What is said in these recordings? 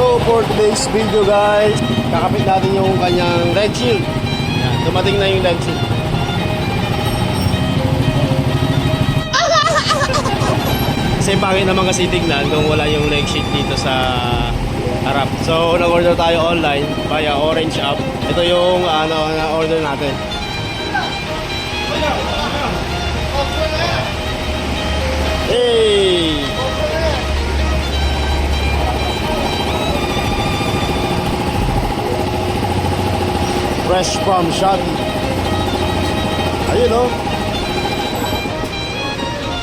So for today's video guys, kakapit natin yung kanyang red shield. Dumating na yung red shield. Kasi pangit naman kasi tignan kung wala yung leg sheet dito sa harap. So, nag-order tayo online via Orange app. Ito yung ano na order natin. Fresh from Shopee. Ayun oh.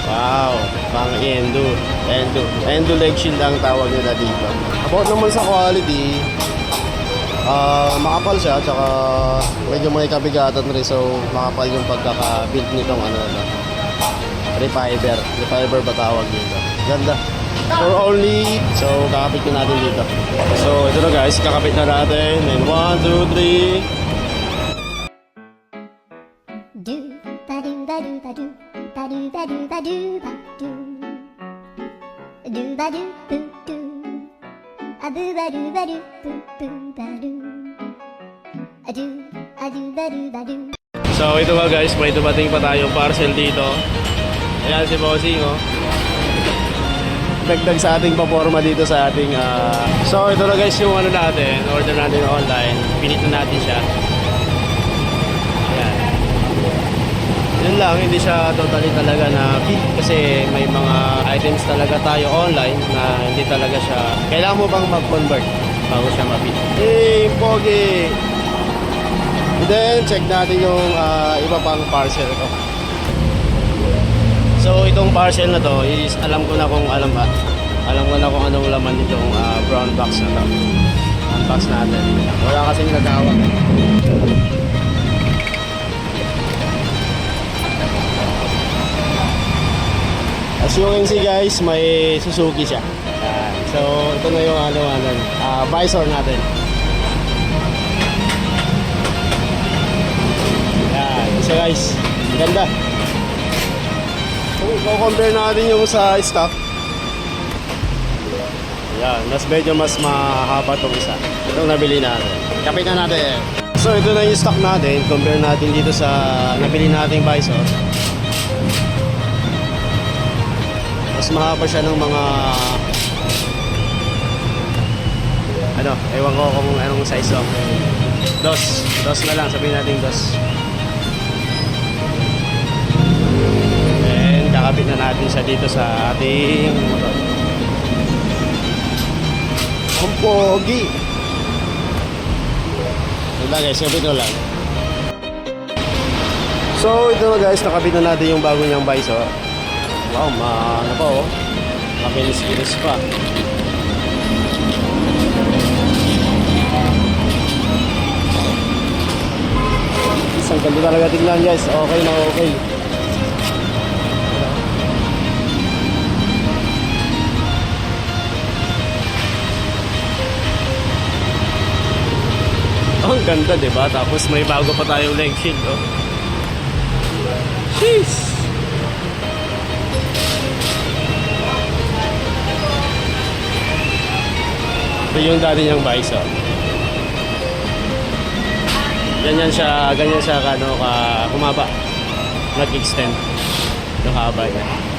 Wow, pang endo. Endo. Endo leg shield ang tawag nila dito. About naman sa quality, ah makapal siya, tsaka medyo may kabigatan rin. So, makapal yung pagkaka-build nitong ano na Refiber. Refiber ba tawag dito? Ganda. For only, so kakapit natin dito. So, ito na guys, kakapit na natin. And one, two, three. Do ba do ba do ba do ba do ba do ba do ba do do ba do boo do a boo ba do ba do boo boo ba do a do a do ba do ba do So ito nga guys, may dumating pa tayong parcel dito. Ayan si Bossing oh. Dagdag sa ating paporma dito sa ating ah, So ito na guys yung ano natin, order natin online. Pinit na natin siya. Ayan. Yun lang, hindi siya totally talaga na fit kasi may mga items talaga tayo online na hindi talaga siya kailangan mo bang mag-convert bago siya ma-fit. Hey, Pogi! And then, check natin yung ah, iba pang parcel ko. So, itong parcel na to is alam ko na kung alam ba. Alam ko na kung anong laman nitong ah, brown box na to. Unbox natin. Wala kasing nagawag. As you guys, may Suzuki siya. So, ito na yung ano, ano, ah, visor natin. Yan, isa guys. Ganda. Kung i-compare natin yung sa stock. Yan, mas medyo mas mahaba tong isa. Itong nabili natin. Kapit na natin. So ito na yung stock natin. Compare natin dito sa nabili nating Bison. Mas mahaba siya ng mga ano, ewan ko kung anong size of dos, dos na lang, sabihin natin dos. And kakabit na natin siya dito sa ating motor. Ang pogi! Ito lang guys, kabit ko lang. So ito na guys, nakabit na natin yung bago niyang visor. Wow, ma ano pa oh. Makinis-kinis pa. Isang ganda talaga tingnan guys. Okay na okay. Oh, ang ganda, di ba? Tapos may bago pa tayong leg shield, oh. Jeez! Ito yung dati niyang bison. Ganyan siya, ganyan siya ano ka humaba. Nag-extend yung haba niya.